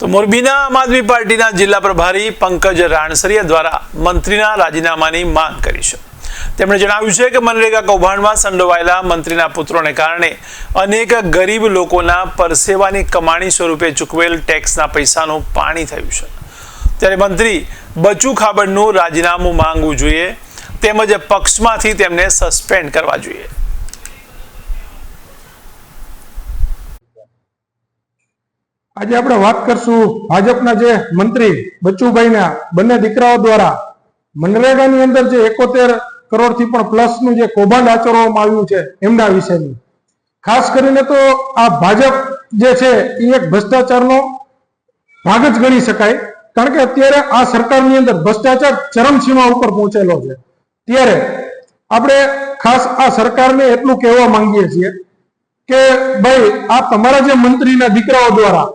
તો મોરબીના આમ આદમી પાર્ટીના જિલ્લા પ્રભારી પંકજ રાણસરિયા દ્વારા મંત્રીના રાજીનામાની માંગ કરી છે. તેમણે જણાવ્યું છે કે મનરેગા કૌભાંડમાં સંડોવાયેલા મંત્રીના પુત્રોને કારણે અનેક ગરીબ લોકોના પરસેવાની કમાણી સ્વરૂપે ચૂકવેલ ટેક્સના પૈસાનું પાણી થયું છે. ત્યારે મંત્રી, બચુ ખાબડનું રાજીનામું માંગવું જોઈએ, તેમજ પક્ષમાંથી તેમને સસ્પેન્ડ કરવા જોઈએ. આજે આપણે વાત કરશું ભાજપના જે મંત્રી બચ્ચુભાઈના બંને દીકરાઓ દ્વારા મનરેગાની અંદર જે એકોતેર કરોડથી પણ પ્લસનું જે કૌભાંડ આચરવામાં આવ્યું છે એમના વિશેની. ખાસ કરીને તો આ ભાજપ જે છે એ એક ભ્રષ્ટાચારનો ભાગ જ ગણી શકાય. કારણ કે અત્યારે આ સરકારની અંદર ભ્રષ્ટાચાર ચરમસીમા ઉપર પહોંચેલો છે. ત્યારે આપણે ખાસ આ સરકારને એટલું કહેવા માંગીએ છીએ કે ભાઈ, આ તમારા જે મંત્રીના દીકરાઓ દ્વારા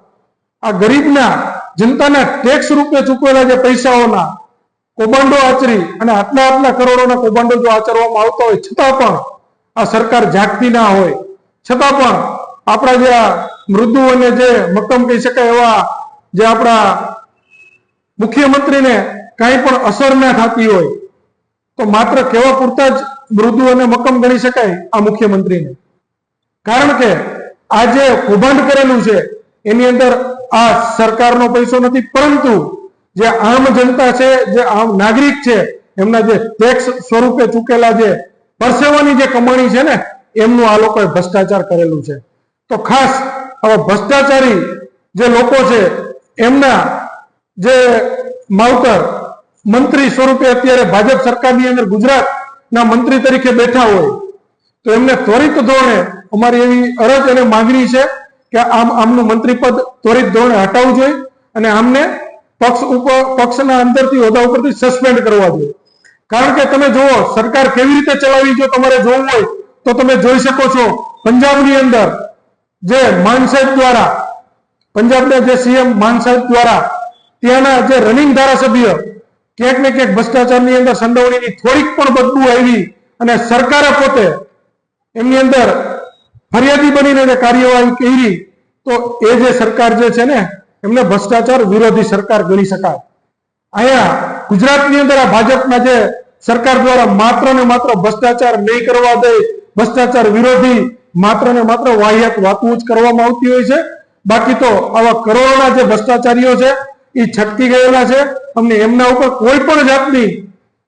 આ ગરીબના જનતાના ટેક્સ રૂપે ચૂકવેલા જે પૈસાઓના કૌભાંડો આચરી અને આટલા આટલા કરોડોના કૌભાંડો જો આચરવામાં આવતા હોય, છતાં પણ આ સરકાર જાગતી ના હોય. છતાં પણ આપણા જે મૃદુ અને જે મક્કમ કહી શકાય એવા જે આપણા મુખ્યમંત્રીને કાંઈ પણ અસર ના થતી હોય, તો માત્ર કેવા પૂરતા જ મૃદુ અને મક્કમ ગણી શકાય આ મુખ્યમંત્રીને. કારણ કે આ જે કૌભાંડ કરેલું છે, એની અંદર આ સરકારનો પૈસો નથી, પરંતુ જે આમ જનતા છે, જે આમ નાગરિક છે, એમના જે ટેક્સ સ્વરૂપે ચૂકેલા જે પરસેવાની જે કમાણી છે ને, એમનું આ લોકોએ ભ્રષ્ટાચાર કરેલું છે. તો ખાસ હવે ભ્રષ્ટાચારી જે લોકો છે, એમના જે માવતર મંત્રી સ્વરૂપે અત્યારે ભાજપ સરકારની અંદર ગુજરાતના મંત્રી તરીકે બેઠા હોય, તો એમને ત્વરિત ધોરણે અમારી એવી અરજ અને માંગણી છે કે આમ આમનું મંત્રી પદ ત્વરિત ધોરણે હટાવવું જોઈએ અને આમને પક્ષ ઉપર પક્ષના અંદરથી, હોદ્દા ઉપરથી સસ્પેન્ડ કરવા જોઈએ. કારણ કે તમે જુઓ, સરકાર કેવી રીતે ચલાવી, જો તમારે જોવું હોય, તો તમે જોઈ શકો છો, પંજાબની અંદર જે માન સાહેબ દ્વારા, પંજાબના જે સીએમ માન સાહેબ દ્વારા, ત્યાંના જે રનિંગ ધારાસભ્ય, ક્યાંક ને ક્યાંક ભ્રષ્ટાચારની અંદર સંડોવણીની થોડીક પણ બદબુ આવી અને સરકારે પોતે એમની અંદર ફરિયાદી બનીને કાર્યવાહી કરી, તો એ જે સરકાર જે છે ને, એમને ભ્રષ્ટાચાર વિરોધી સરકાર ગણી શકાય. અહીંયા ગુજરાતની અંદર આ ભાજપના જે સરકાર દ્વારા માત્ર ને માત્ર ભ્રષ્ટાચાર નહીં કરવા દે, ભ્રષ્ટાચાર વિરોધી માત્ર ને માત્ર વાહિયાત વાતું જ કરવામાં આવતી હોય છે. બાકી તો આવા કરોડોના જે ભ્રષ્ટાચારીઓ છે, એ છટકી ગયેલા છે. અમને એમના ઉપર કોઈ પણ જાતની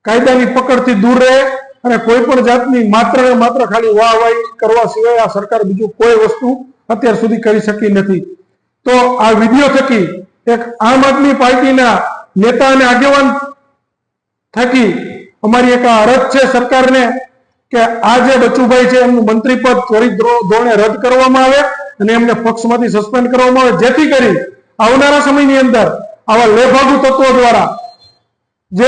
કાયદાની પકડથી દૂર રહે અને કોઈ પણ જાતની માત્ર ને માત્ર ખાલી વાહ વાહ કરવા સિવાય આ સરકાર બીજું કોઈ વસ્તુ અત્યાર સુધી કરી શકી નથી. તો આ વીડિયો થકી એક આમ આદમી પાર્ટીના નેતા અને આગેવાન થકી અમારી એક આ અરજ છે સરકારને કે આ જે બચુભાઈ છે એમનું મંત્રી પદ ત્વરિત ધોરણે રદ કરવામાં આવે અને એમને પક્ષમાંથી સસ્પેન્ડ કરવામાં આવે. જેથી કરી આવનારા સમયની અંદર આવા લેભાગુ તત્વો દ્વારા જે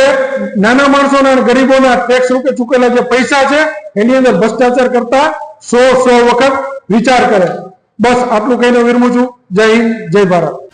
નાના માણસોના ગરીબોના ટેક્સ રૂપે ચૂકેલા જે પૈસા છે, એની અંદર ભ્રષ્ટાચાર કરતા સો સો વખત વિચાર કરે. બસ આટલું કહીને વિરમું છું. જય હિન્દ, જય ભારત.